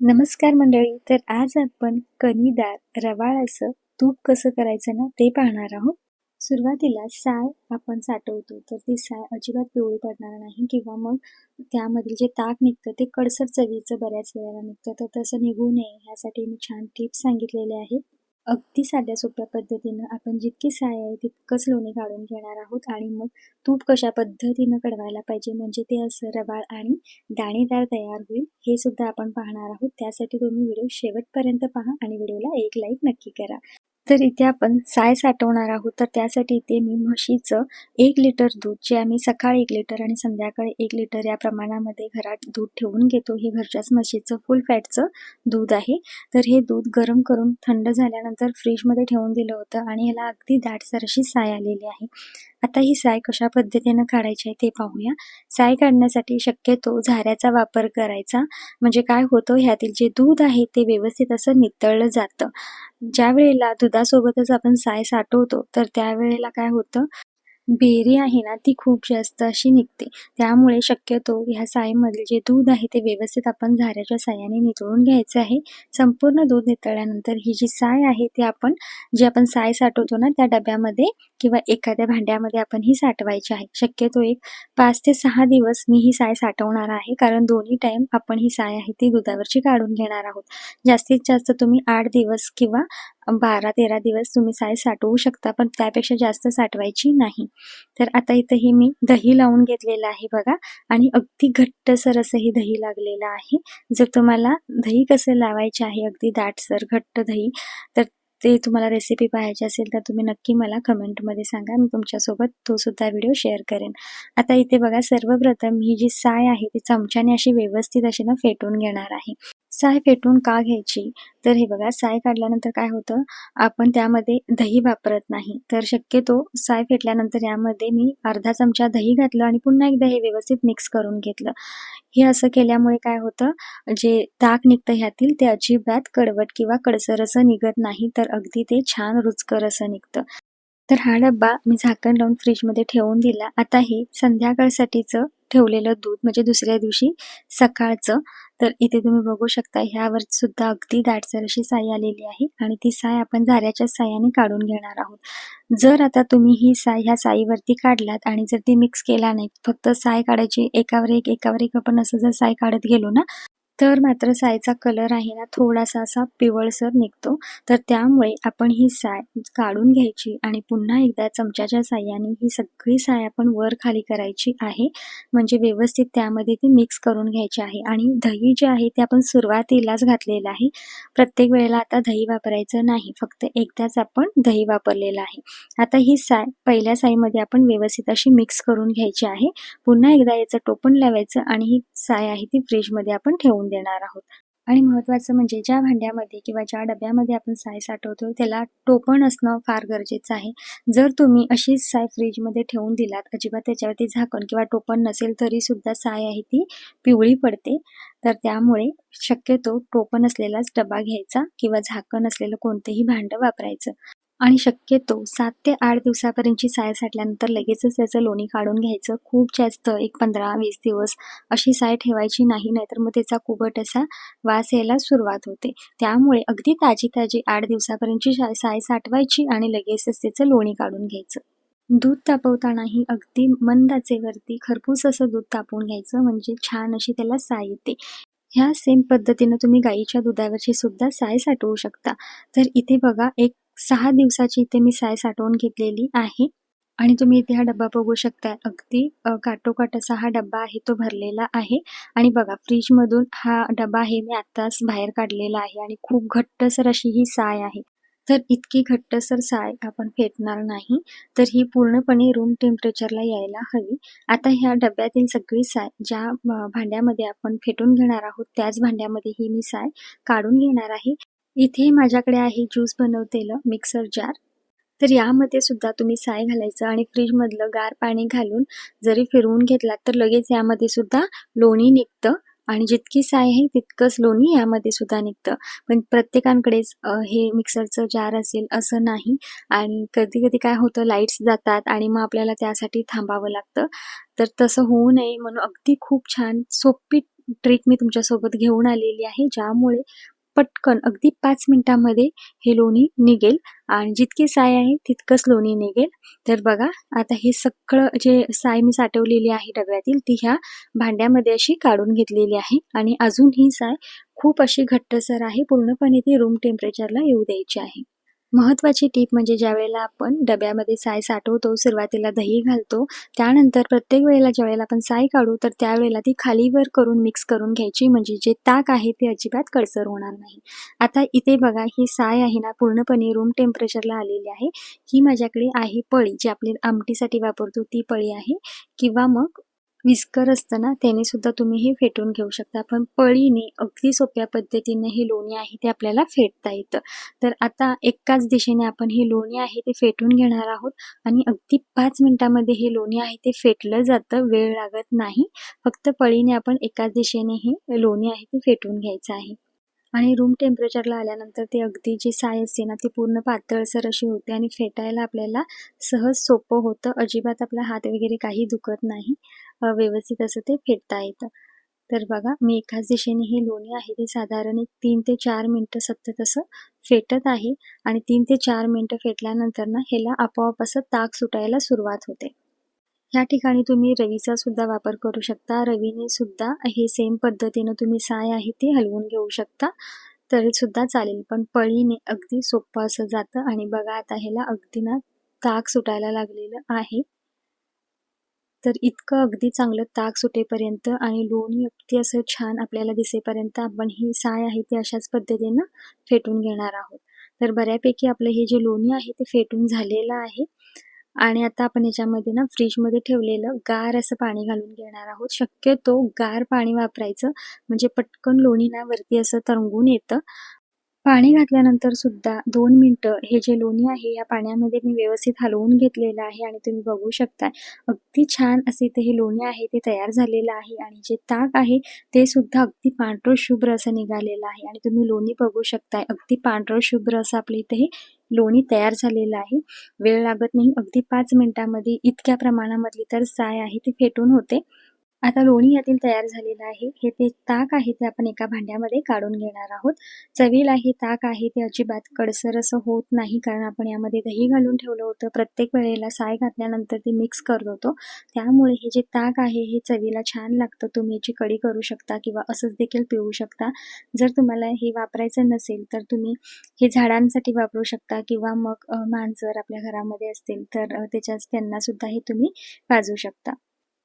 नमस्कार मंडळी तर आज आपण कणीदार रवाळाचं तूप कसं करायचं ना ते पाहणार आहोत. सुरुवातीला साय आपण साठवतो तर ती साय अजिबात पिवळी पडणार नाही किंवा मग त्यामधील जे ताक निघतं ते कडसर चवीचं बऱ्याच वेळेला निघतं. तर तसं निघू नये ह्यासाठी मी छान टिप्स सांगितलेले आहेत. अगदी साध्या सोप्या पद्धतीनं आपण जितकी साय आहे तितकंच लोणी काढून घेणार आहोत आणि मग तूप कशा पद्धतीनं कडवायला पाहिजे? म्हणजे ते असं रवाळ आणि दाणेदार तयार होईल हे सुद्धा आपण पाहणार आहोत. त्यासाठी तुम्ही व्हिडिओ शेवटपर्यंत पहा आणि व्हिडिओला एक लाईक नक्की करा. तर इथे आपण साय साठवणार आहोत तर त्यासाठी इथे मी म्हशीचं एक लिटर दूध जे आम्ही सकाळी एक लिटर आणि संध्याकाळी एक लिटर या प्रमाणामध्ये घरात दूध ठेवून घेतो हे घरच्याच म्हशीचं फुल फॅटचं दूध आहे. तर हे दूध गरम करून थंड झाल्यानंतर फ्रीजमध्ये ठेवून दिलं होतं आणि याला अगदी दाटसर अशी साय आलेली आहे. आता ही साय कशा पद्धतीनं काढायची आहे ते पाहूया. साय काढण्यासाठी शक्यतो झाऱ्याचा वापर करायचा. म्हणजे काय होतं ह्यातील जे दूध आहे ते व्यवस्थित असं नितळलं जातं. ज्या वेळेला दुधासोबतच आपण साय साठवतो तर त्यावेळेला काय होतं बेरी आहे ना ती खूप जास्त अशी निघते. त्यामुळे शक्यतो ह्या साईमध्ये जे दूध आहे ते व्यवस्थित आपण झाऱ्याच्या साह्याने नितळून घ्यायचं आहे. संपूर्ण दूध नितळल्यानंतर ही जी साय आहे ती आपण जी आपण साय साठवतो ना त्या डब्यामध्ये किंवा एखाद्या भांड्यामध्ये आपण ही साठवायची आहे. शक्यतो एक पाच ते सहा दिवस मी ही साय साठवणार आहे कारण दोन्ही टाईम आपण ही साय आहे ती दुधावरची काढून घेणार आहोत. जास्तीत जास्त तुम्ही आठ दिवस किंवा बारा तेरा दिवस तुम्ही साय साठवू शकता पण त्यापेक्षा जास्त साठवायची नाही. तर आता इथं हे मी दही लावून घेतलेलं आहे बघा. आणि अगदी घट्टसर असं हे दही लागलेलं आहे. जर तुम्हाला दही कसं लावायचे आहे अगदी दाटसर घट्ट दही तर ते तुम्हाला रेसिपी पाहायची असेल तर तुम्ही नक्की मला कमेंटमध्ये सांगा. मी तुमच्यासोबत तो सुद्धा व्हिडिओ शेअर करेन. आता इथे बघा सर्वप्रथम ही जी साय आहे ती चमच्याने अशी व्यवस्थित अशी ना फेटून घेणार आहे. साय फेटून का घ्यायची? तर हे बघा साय काढल्यानंतर काय होतं? आपण त्यामध्ये दही वापरत नाही. तर शक्यतो साय फेटल्यानंतर यामध्ये मी अर्धा चमचा दही घातलं आणि पुन्हा एकदा हे व्यवस्थित मिक्स करून घेतलं. हे असं केल्यामुळे काय होतं? जे ताक निघतं ह्यातील ते अजिबात कडवट किंवा कडसर असं निघत नाही तर अगदी ते छान रुचकर असं निघतं. तर हा डब्बा मी झाकण लावून फ्रीजमध्ये ठेवून दिला. आता हे संध्याकाळसाठीचं ठेवलेलं दूध म्हणजे दुसऱ्या दिवशी सकाळचं. तर इथे तुम्ही बघू शकता ह्यावर सुद्धा अगदी दाटसर अशी साय आलेली आहे आणि ती साय आपण झाऱ्याच्या साह्याने काढून घेणार आहोत. जर आता तुम्ही ही साय ह्या साईवरती काढलात आणि जर ती मिक्स केला नाही फक्त साय काढायची एकावर एक एकावर एक आपण असं जर साय काढत गेलो ना तर मात्र सायचा कलर आहे ना थोडासा असा पिवळसर निघतो. तर त्यामुळे आपण ही साय काढून घ्यायची आणि पुन्हा एकदा चमच्याच्या साह्याने ही सगळी साय आपण वर खाली करायची आहे. म्हणजे व्यवस्थित त्यामध्ये ती मिक्स करून घ्यायची आहे. आणि दही जे आहे ते आपण सुरुवातीलाच घातलेलं आहे. प्रत्येक वेळेला आता दही वापरायचं नाही फक्त एकदाच आपण दही वापरलेलं आहे. आता ही साय पहिल्या साईमध्ये आपण व्यवस्थित अशी मिक्स करून घ्यायची आहे. पुन्हा एकदा याचं टोपण लावायचं आणि ही साय आहे ती फ्रीजमध्ये आपण ठेवून देणार आहोत. आणि महत्त्वाचं म्हणजे ज्या भांड्यामध्ये किंवा ज्या डब्यामध्ये आपण साय साठवतो त्याला टोपण असणं फार गरजेचं आहे. जर तुम्ही अशीच साय फ्रीजमध्ये ठेवून दिलात अजिबात त्याच्यावरती झाकण किंवा टोपण नसेल तरी सुद्धा साय आहे ती पिवळी पडते. तर त्यामुळे शक्यतो टोपण असलेलाच डबा घ्यायचा किंवा झाकण असलेलं कोणतंही भांडं वापरायचं. आणि शक्यतो सात ते आठ दिवसापर्यंतची साय साठल्यानंतर लगेचच त्याचं लोणी काढून घ्यायचं. खूप जास्त एक पंधरा वीस दिवस अशी साय ठेवायची नाही नाहीतर मग त्याचा कुबट असा वास यायला सुरुवात होते. त्यामुळे अगदी ताजी ताजी आठ दिवसापर्यंतची साय साठवायची आणि लगेचच त्याचं लोणी काढून घ्यायचं. दूध तापवतानाही अगदी मंद आचेवरती खरपूस असं दूध तापवून घ्यायचं म्हणजे छान अशी त्याला साय येते. ह्या सेम पद्धतीनं तुम्ही गाईच्या दुधावरची सुद्धा साय साठवू शकता. तर इथे बघा एक सहा दिवसाची इथे मी साय साठवून घेतलेली आहे. आणि तुम्ही इथे हा डब्बा बघू शकता अगदी काटोकाट असा हा डब्बा आहे तो भरलेला आहे. आणि बघा फ्रीजमधून हा डबा आहे मी आत्ताच बाहेर काढलेला आहे आणि खूप घट्टसर अशी ही साय आहे. तर इतकी घट्टसर साय आपण फेटणार नाही. तर ही पूर्णपणे रूम टेम्परेचरला यायला हवी. आता ह्या डब्यातील सगळी साय ज्या भांड्यामध्ये आपण फेटून घेणार आहोत त्याच भांड्यामध्ये ही मी साय काढून घेणार आहे. इथे माझ्याकडे आहे ज्यूस बनवतेलं मिक्सर जार. तर यामध्ये सुद्धा तुम्ही साय घालायचं आणि फ्रीजमधलं गार पाणी घालून जरी फिरवून घेतलात तर लगेच यामध्ये सुद्धा लोणी निघतं. आणि जितकी साय आहे तितकंच लोणी यामध्ये सुद्धा निघतं. पण प्रत्येकांकडेच हे मिक्सरचं जार असेल असं नाही. आणि कधी कधी काय होतं लाईट्स जातात आणि मग आपल्याला त्यासाठी थांबावं लागतं. तर तसं होऊ नये म्हणून अगदी खूप छान सोपी ट्रिक मी तुमच्यासोबत घेऊन आलेली आहे ज्यामुळे पटकन अगदी पाच मिनिटामध्ये हे लोणी निघेल आणि जितकी साय आहे तितकंच लोणी निघेल. तर बघा आता हे सगळं जे साय मी साठवलेली आहे डब्यातील ती ह्या भांड्यामध्ये अशी काढून घेतलेली आहे आणि अजून ही साय खूप अशी घट्टसर आहे पूर्णपणे ती रूम टेम्परेचरला येऊ द्यायची आहे. महत्त्वाची टीप म्हणजे ज्या वेळेला आपण डब्यामध्ये साय साठवतो सुरुवातीला दही घालतो त्यानंतर प्रत्येक वेळेला ज्या वेळेला आपण साय काढू तर त्यावेळेला ती खालीवर करून मिक्स करून घ्यायची. म्हणजे जे ताक आहे ते अजिबात कडसर होणार नाही. आता इथे बघा ही साय आहे ना पूर्णपणे रूम टेम्परेचरला आलेली आहे. ही माझ्याकडे आहे पळी जी आपली आमटीसाठी वापरतो ती पळी आहे. किंवा मग विस्कर असतं ना त्याने सुद्धा तुम्ही हे फेटून घेऊ शकता. पण पळीने अगदी सोप्या पद्धतीने हे लोणी आहे ते आपल्याला फेटता येतं. तर आता एकाच दिशेने आपण हे लोणी आहे ते फेटून घेणार आहोत. आणि अगदी पाच मिनिटामध्ये हे लोणी आहे ते फेटलं जातं वेळ लागत नाही. फक्त पळीने आपण एकाच दिशेने हे लोणी आहे ते फेटून घ्यायचं आहे. आणि रूम टेम्परेचरला आल्यानंतर ते अगदी जी साय असते ना ती पूर्ण पातळसर अशी होते आणि फेटायला आपल्याला सहज सोपं होतं. अजिबात आपला हात वगैरे काही दुखत नाही. व्यवस्थित असं ते फेटता येतं. तर बघा मी एकाच दिशेने हे लोणी आहे ते साधारण एक तीन ते चार मिनटं सतत असं फेटत आहे आणि तीन ते चार मिनटं फेटल्यानंतर ना ह्याला आपोआप असं ताक सुटायला सुरुवात होते. ह्या ठिकाणी तुम्ही रवीचा सुद्धा वापर करू शकता. रवीने सुद्धा हे सेम पद्धतीनं तुम्ही साय आहे ते हलवून घेऊ शकता. तरी सुद्धा चालेल पण पळीने अगदी सोपं असं जातं आणि बघा आता ह्याला अगदी ना ताक सुटायला लागलेलं आहे. तर इतकं अगदी चांगलं ताक सुटेपर्यंत आणि लोणी अगदी असं छान आपल्याला दिसेपर्यंत आपण ही साय आहे ती अशाच पद्धतीनं फेटून घेणार आहोत. तर बऱ्यापैकी आपलं हे जे लोणी आहे ते फेटून झालेलं आहे. आणि आता आपण याच्यामध्ये ना फ्रीजमध्ये ठेवलेलं गार असं पाणी घालून घेणार आहोत. शक्यतो गार पाणी वापरायचं. म्हणजे पटकन लोणी ना वरती असं तरंगून येतं. पाणी घातल्यानंतर सुद्धा दोन मिनटं हे जे लोणी आहे या पाण्यामध्ये मी व्यवस्थित हलवून घेतलेलं आहे आणि तुम्ही बघू शकता अगदी छान असे इथे हे लोणी आहे ते तयार झालेलं आहे आणि जे ताक आहे ते सुद्धा अगदी पांढरं शुभ्र असं निघालेलं आहे आणि तुम्ही लोणी बघू शकताय. अगदी पांढरं शुभ्र असं आपल्या इथे हे लोणी तयार झालेलं आहे. वेळ लागत नाही अगदी पाच मिनिटामध्ये इतक्या प्रमाणामधली तर साय आहे ती फेटून होते. आता लोणी यातील तयार झालेलं आहे. हे ते ताक आहे ते आपण एका भांड्यामध्ये काढून घेणार आहोत. चवीला हे ताक आहे ते अजिबात कडसर असं होत नाही कारण आपण यामध्ये दही घालून ठेवलं होतं. प्रत्येक वेळेला साय घातल्यानंतर ते मिक्स करत होतो. त्यामुळे हे जे ताक आहे हे चवीला छान लागतं. तुम्ही याची कडी करू शकता किंवा असंच देखील पिऊ शकता. जर तुम्हाला हे वापरायचं नसेल तर तुम्ही हे झाडांसाठी वापरू शकता किंवा मग मांजर आपल्या घरामध्ये असतील तर त्याच्यात त्यांना सुद्धा हे तुम्ही पाजू शकता.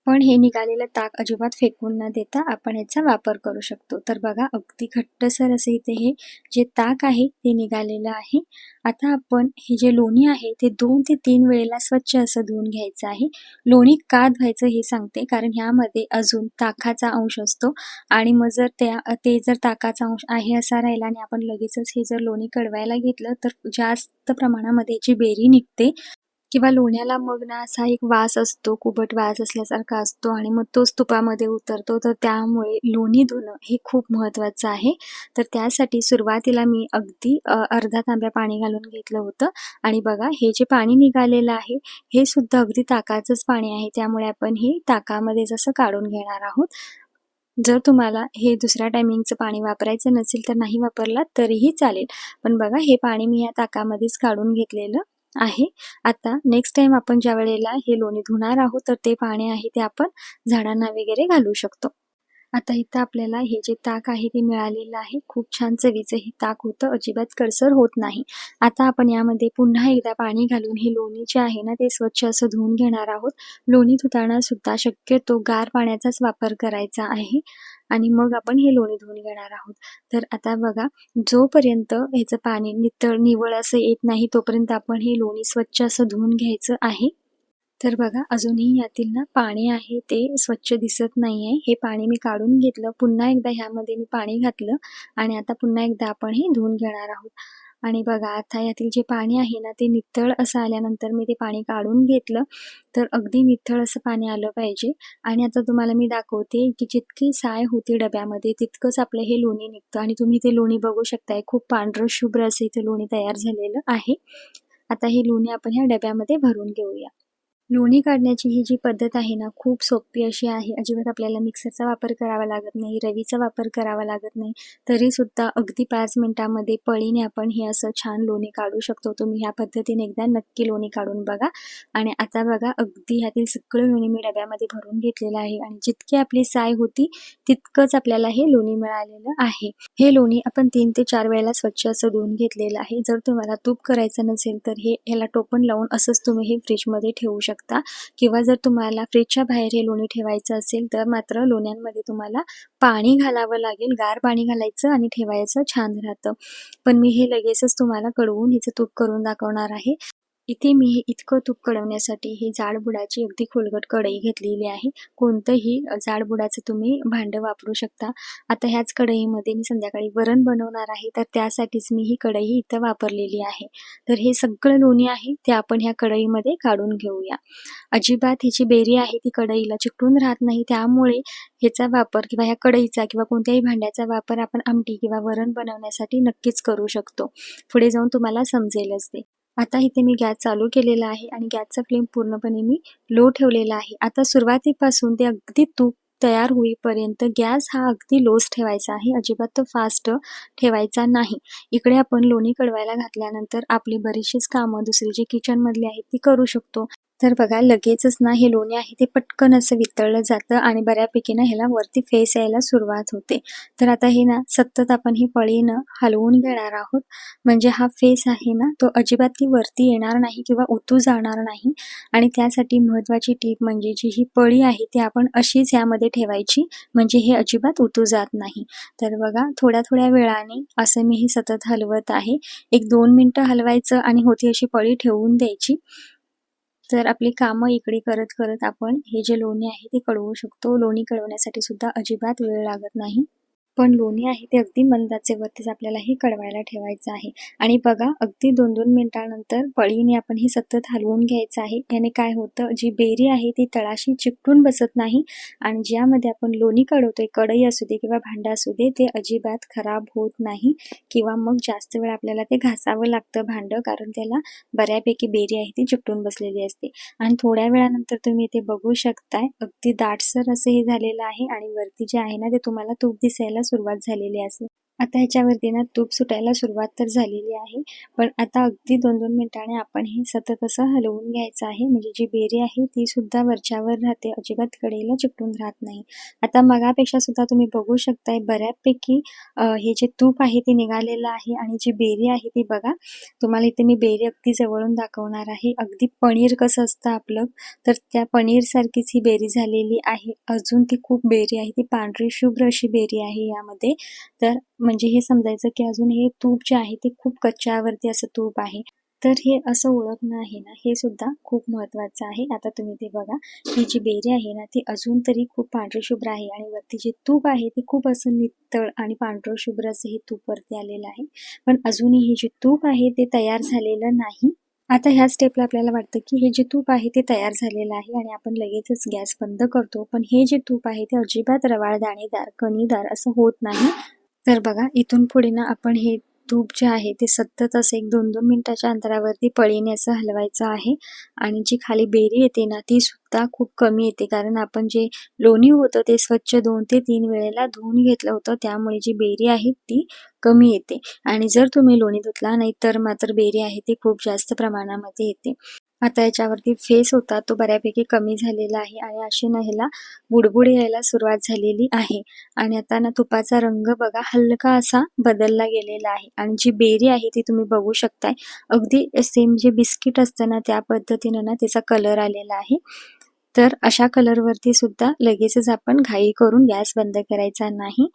पण हे निघालेलं ताक अजिबात फेकून न देता आपण याचा वापर करू शकतो. तर बघा अगदी घट्टसर असे इथे हे जे ताक आहे ते निघालेलं आहे. आता आपण हे जे लोणी आहे ते दोन ते तीन वेळेला स्वच्छ असं धुवून घ्यायचं आहे. लोणी का धुवायचं हे सांगते कारण ह्यामध्ये अजून ताकाचा अंश असतो. आणि मग जर त्या ते जर ताकाचा अंश आहे असा राहिला आणि आपण लगेचच हे जर लोणी कडवायला घेतलं तर जास्त प्रमाणामध्ये याची बेरी निघते किंवा लोण्याला मग ना असा एक वास असतो कुबट वास असल्यासारखा असतो आणि मग तोच तुपामध्ये उतरतो. तर त्यामुळे लोणी धुणं हे खूप महत्त्वाचं आहे. तर त्यासाठी सुरुवातीला मी अगदी अर्धा तांब्या पाणी घालून घेतलं होतं. आणि बघा हे जे पाणी निघालेलं आहे हे सुद्धा अगदी ताकाचंच पाणी आहे. त्यामुळे आपण हे ताकामध्ये जसं काढून घेणार आहोत जर तुम्हाला हे दुसऱ्या टायमिंगचं पाणी वापरायचं नसेल तर नाही वापरला तरीही चालेल. पण बघा हे पाणी मी या ताकामध्येच काढून घेतलेलं. आहे. आता नेक्स्ट टाइम आपण ज्या वेळेला हे लोणी धुणार आहोत तर ते पाणी आहे ते आपण झाडांना वगैरे घालू शकतो. आता इथं आपल्याला हे जे ताक आहे ते मिळालेलं आहे. खूप छान चवीचं हे ताक होतं. अजिबात कळसर होत नाही. आता आपण यामध्ये पुन्हा एकदा पाणी घालून हे लोणी जे आहे ना ते स्वच्छ असं धुवून घेणार आहोत. लोणी धुताना सुद्धा शक्यतो गार पाण्याचाच वापर करायचा आहे. आणि मग आपण हे लोणी धुवून घेणार आहोत. तर आता बघा जोपर्यंत ह्याचं पाणी नितळ निवळ असं येत नाही तोपर्यंत आपण हे लोणी स्वच्छ असं धुवून घ्यायचं आहे. तर बघा अजूनही यातील ना पाणी आहे ते स्वच्छ दिसत नाही आहे हे पाणी मी काढून घेतलं. पुन्हा एकदा ह्यामध्ये मी पाणी घातलं आणि आता पुन्हा एकदा आपण हे धुवून घेणार आहोत. आणि बघा आता यातील जे पाणी आहे ना ते नितळ असं आल्यानंतर मी ते पाणी काढून घेतलं. तर अगदी नितळ असं पाणी आलं पाहिजे. आणि आता तुम्हाला मी दाखवते की जितकी साय होती डब्यामध्ये तितकंच आपलं हे लोणी निघतं. आणि तुम्ही ते लोणी बघू शकताय. खूप पांढरं शुभ्र असं इथे लोणी तयार झालेलं आहे. आता हे लोणी आपण ह्या डब्यामध्ये भरून घेऊया. लोणी काढण्याची ही जी पद्धत आहे ना खूप सोपी अशी आहे. अजिबात आपल्याला मिक्सरचा वापर करावा लागत नाही रवीचा वापर करावा लागत नाही. तरीसुद्धा अगदी पाच मिनटामध्ये पळीने आपण हे असं छान लोणी काढू शकतो. तुम्ही ह्या पद्धतीने एकदा नक्की लोणी काढून बघा. आणि आता बघा अगदी ह्यातील सगळं लोणी मी डब्यामध्ये भरून घेतलेलं आहे. आणि जितकी आपली साय होती तितकंच आपल्याला हे लोणी मिळालेलं आहे. हे लोणी आपण तीन ते चार वेळेला स्वच्छ असं धुवून घेतलेलं आहे. जर तुम्हाला तूप करायचं नसेल तर हे ह्याला टोपण लावून असंच तुम्ही हे फ्रीजमध्ये ठेवू शकता. शकता. किंवा जर तुम्हाला फ्रीजच्या बाहेर हे लोणी ठेवायचं असेल तर मात्र लोण्यांमध्ये तुम्हाला पाणी घालावं लागेल गार पाणी घालायचं आणि ठेवायचं छान राहतं. पण मी हे लगेचच तुम्हाला कळवून हिचं तूप करून दाखवणार आहे. इथे मी हे इतकं तूप कळवण्यासाठी ही जाडबुडाची अगदी खोलगट कढई घेतलेली आहे. कोणतंही जाडबुडाचं तुम्ही भांडं वापरू शकता. आता ह्याच कढईमध्ये मी संध्याकाळी वरण बनवणार आहे. तर त्यासाठीच मी ही कढई इथं वापरलेली आहे. तर हे सगळं लोणी आहे. ते आपण ह्या कढईमध्ये काढून घेऊया. अजिबात ह्याची बेरी आहे ती कढईला चिकटून राहत नाही. त्यामुळे ह्याचा वापर किंवा ह्या कढईचा किंवा कोणत्याही भांड्याचा वापर आपण आमटी किंवा वरण बनवण्यासाठी नक्कीच करू शकतो. पुढे जाऊन तुम्हाला समजेलच ते. आता इथे मी गॅस चालू केलेला आहे आणि गॅसचा फ्लेम पूर्णपणे मी लो ठेवलेला आहे. आता सुरुवातीपासून ते अगदी तूप तयार होईपर्यंत गॅस हा अगदी लोच ठेवायचा आहे. अजिबात तो फास्ट ठेवायचा नाही. इकडे आपण लोणी कडवायला घातल्यानंतर आपली बरीचशीच कामं दुसरी जी किचनमधली आहेत ती करू शकतो. तर बघा लगेचच ना हे लोणी आहे ते पटकन असं वितळलं जातं आणि बऱ्यापैकी ना ह्याला वरती फेस यायला सुरुवात होते. तर आता हे ना सतत आपण ही पळीनं हलवून घेणार आहोत. म्हणजे हा फेस आहे ना तो अजिबात ती वरती येणार नाही किंवा उतू जाणार नाही. आणि त्यासाठी महत्वाची टीप म्हणजे जी ही पळी आहे ती आपण अशीच यामध्ये ठेवायची म्हणजे हे अजिबात उतू जात नाही. तर बघा थोड्या थोड्या वेळाने असं मी ही सतत हलवत आहे. एक दोन मिनटं हलवायचं आणि होती अशी पळी ठेवून द्यायची. तर आपली कामं इकडे करत करत आपण हे जे लोणी आहे ते कळवू शकतो. लोणी कळवण्यासाठी सुद्धा अजिबात वेळ लागत नाही. पण लोणी आहे ते अगदी मंदाचे वरतीच आपल्याला हे कळवायला ठेवायचं आहे. आणि बघा अगदी दोन दोन मिनिटांनंतर पळीने आपण हे सतत हलवून घ्यायचं आहे. याने काय होतं जी बेरी आहे ती तळाशी चिकटून बसत नाही आणि ज्यामध्ये आपण लोणी काढवतोय कढई असू दे किंवा भांडा असू दे ते अजिबात खराब होत नाही किंवा मग जास्त वेळ आपल्याला ते घासावं लागतं भांडं कारण त्याला बऱ्यापैकी बेरी आहे ती चिकटून बसलेली असते. आणि थोड्या वेळानंतर तुम्ही ते बघू शकताय अगदी दाटसर असं हे झालेलं आहे आणि वरती जे आहे ना ते तुम्हाला तूप दिसायला सुरुवात झालेली असेल आता ह्याच्यावरती ना तूप सुटायला सुरुवात तर झालेली आहे. पण आता अगदी दोन दोन मिनिटाने आपण हे सतत असं हलवून घ्यायचं आहे. म्हणजे जी बेरी आहे ती सुद्धा वरच्यावर राहते. अजिबात कडेला चिकटून राहत नाही. आता मगापेक्षा सुद्धा तुम्ही बघू शकताय बऱ्यापैकी हे जे तूप आहे ते निघालेलं आहे. आणि जी बेरी आहे ती बघा तुम्हाला इथे मी बेरी अगदी जवळून दाखवणार आहे. अगदी पनीर कसं असतं आपलं तर त्या पनीरसारखीच ही बेरी झालेली आहे. अजून ती खूप बेरी आहे. ती पांढरी शुभ्र अशी बेरी आहे यामध्ये. तर म्हणजे हे समजायचं की अजून हे तूप जे आहे ते खूप कच्च्यावरती असं तूप आहे. तर हे असं ओळखणं आहे ना हे सुद्धा खूप महत्वाचं आहे. आता तुम्ही ते बघा ही जी बेरी आहे ना ती अजून तरी खूप पांढरे शुभ्र आहे आणि वरती जे तूप आहे ते खूप असं नितळ आणि पांढरं शुभ्र असं हे तूप वरती आलेलं आहे. पण अजूनही हे जे तूप आहे ते तयार झालेलं नाही. आता ह्या स्टेपला आपल्याला वाटतं की हे जे तूप आहे ते तयार झालेलं आहे आणि आपण लगेचच गॅस बंद करतो. पण हे जे तूप आहे ते अजिबात रवाळ दाणेदार कणीदार असं होत नाही. तर बघा इथून पुढे ना आपण हे तूप जे आहे ते सतत असं एक दोन दोन मिनिटाच्या अंतरावरती पळीने असं हलवायचं आहे. आणि जी खाली बेरी येते ना ती सुद्धा खूप कमी येते. कारण आपण जे लोणी होतं ते स्वच्छ दोन ते तीन वेळेला धुवून घेतलं होतं. त्यामुळे जी बेरी आहे ती कमी येते. आणि जर तुम्ही लोणी धुतला नाही तर मात्र बेरी आहे ती खूप जास्त प्रमाणामध्ये येते. आता याच्यावरती फेस होता तो बऱ्यापैकी कमी झालेला आहे आणि अशी ना ह्याला बुडबुड यायला सुरुवात झालेली आहे. आणि आता ना तुपाचा रंग बघा हलका असा बदलला गेलेला आहे. आणि जी बेरी आहे ती तुम्ही बघू शकताय. अगदी सेम जे बिस्किट असतं ना त्या पद्धतीनं ना त्याचा कलर आलेला आहे. तर अशा कलरवरती सुद्धा लगेचच आपण घाई करून गॅस बंद करायचा नाही.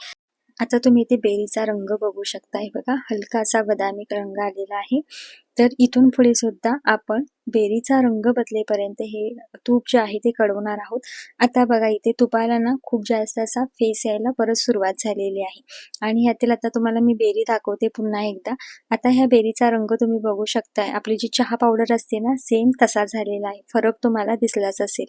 आता तुम्ही इथे बेरीचा रंग बघू शकताय बघा. हलका असा बदामी रंग आलेला आहे. तर इथून पुढे सुद्धा आपण बेरीचा रंग बदलेपर्यंत हे तूप जे आहे ते कडवणार आहोत. आता बघा इथे तुपाला ना खूप जास्त असा फेस यायला परत सुरुवात झालेली आहे. आणि ह्यातील आता तुम्हाला मी बेरी दाखवते पुन्हा एकदा. आता ह्या बेरीचा रंग तुम्ही बघू शकताय. आपली जी चहा पावडर असते ना सेम तसा झालेला आहे. फरक तुम्हाला दिसलाच असेल.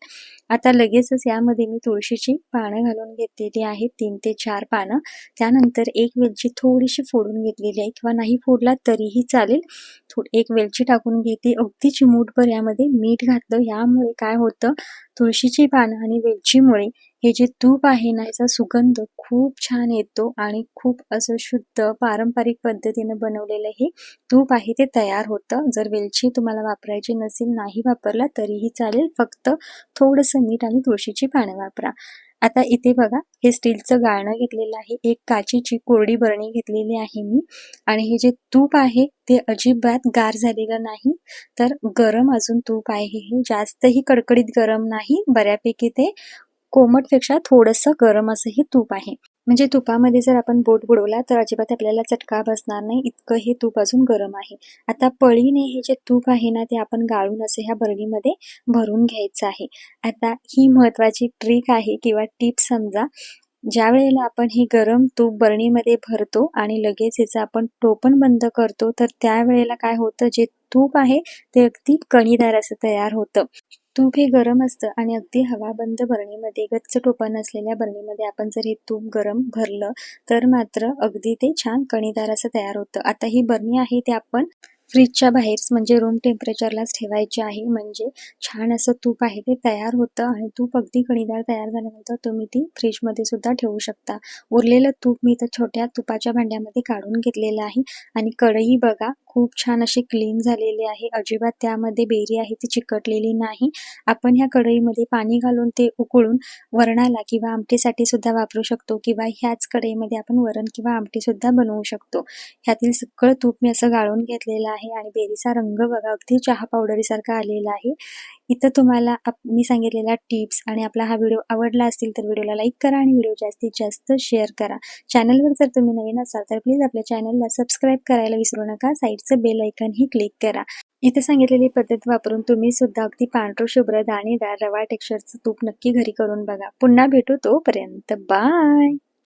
आता लगेचच यामध्ये मी तुळशीची पानं घालून घेतलेली आहेत. तीन ते चार पानं. त्यानंतर एक वेलची थोडीशी फोडून घेतलेली आहे. किंवा नाही फोडला तरीही चालेल. थोडी एक वेलची टाकून घेते. अगदी चिमूटभर यामध्ये मीठ घातलं. यामुळे काय होतं? तुळशीची पानं आणि वेलचीमुळे हे जे तूप आहे ना याचा सुगंध खूप छान येतो आणि खूप असं शुद्ध पारंपरिक पद्धतीनं बनवलेलं हे तूप आहे ते तयार होतं. जर वेलची तुम्हाला वापरायची नसेल नाही वापरला तरीही चालेल. फक्त थोडंसं मीठ आणि तुळशीची पानं वापरा. आता इथे बघा हे स्टीलचं गाळणं घेतलेलं आहे. एक काचेची कोरडी बरणी घेतलेली आहे मी. आणि हे जे तूप आहे ते अजिबात गार झालेलं नाही. तर गरम अजून तूप आहे हे. जास्तही कडकडीत गरम नाही. बऱ्यापैकी ते कोमटपेक्षा थोडंसं गरम असं हे तूप आहे. म्हणजे तुपामध्ये जर आपण बोट बुडवला तर अजिबात आपल्याला चटका बसणार नाही. इतकं हे तूप अजून गरम आहे. आता पळीने हे जे तूप आहे ना ते आपण गाळून असं ह्या बरणीमध्ये भरून घ्यायचं आहे. आता ही महत्वाची ट्रिक आहे किंवा टिप समजा ज्या वेळेला आपण हे गरम तूप बरणीमध्ये भरतो आणि लगेच याचं आपण टोपण बंद करतो तर त्यावेळेला काय होतं? जे तूप आहे ते अगदी कणीदार असं तयार होतं. तूप हे गरम असतं आणि अगदी हवाबंद बरणीमध्ये गच्च टोपण असलेल्या बरणीमध्ये आपण जर हे तूप गरम भरलं तर मात्र अगदी ते छान कणीदार असं तयार होतं. आता ही बरणी आहे ते आपण फ्रीजच्या बाहेर म्हणजे रूम टेम्परेचरलाच ठेवायचे आहे. म्हणजे छान असं तूप आहे ते तयार होतं आणि तूप अगदी कणीदार तयार झाल्यानंतर तुम्ही ती फ्रीजमध्ये सुद्धा ठेवू शकता. उरलेलं तूप मी तर छोट्या तुपाच्या भांड्यामध्ये काढून घेतलेलं आहे. आणि कढई बघा खूप छान अशी क्लीन झालेली आहे. अजिबात त्यामध्ये बेरी आहे ती चिकटलेली नाही. आपण ह्या कढईमध्ये पाणी घालून ते उकळून वरणाला किंवा आमटीसाठी सुद्धा वापरू शकतो किंवा ह्याच कढईमध्ये आपण वरण किंवा आमटी सुद्धा बनवू शकतो. ह्यातील सगळं तूप मी असं गाळून घेतलेलं आहे आणि बेरीचा रंग बघा अगदी चहा पावडरीसारखा आलेला आहे. इथं तुम्हाला मी सांगितलेल्या टिप्स आणि आपला हा व्हिडिओ आवडला असतील तर व्हिडिओला लाईक करा आणि व्हिडिओ जास्तीत जास्त शेअर करा. चॅनलवर जर तुम्ही नवीन असाल तर प्लीज आपल्या चॅनलला सबस्क्राईब करायला विसरू नका. साईडचं बेल ऐकनही क्लिक करा. इथे सांगितलेली पद्धत वापरून तुम्ही सुद्धा अगदी पांढर शुभ्र दाणेदार रवा टेक्स्चरचं तूप नक्की घरी करून बघा. पुन्हा भेटू तोपर्यंत. बाय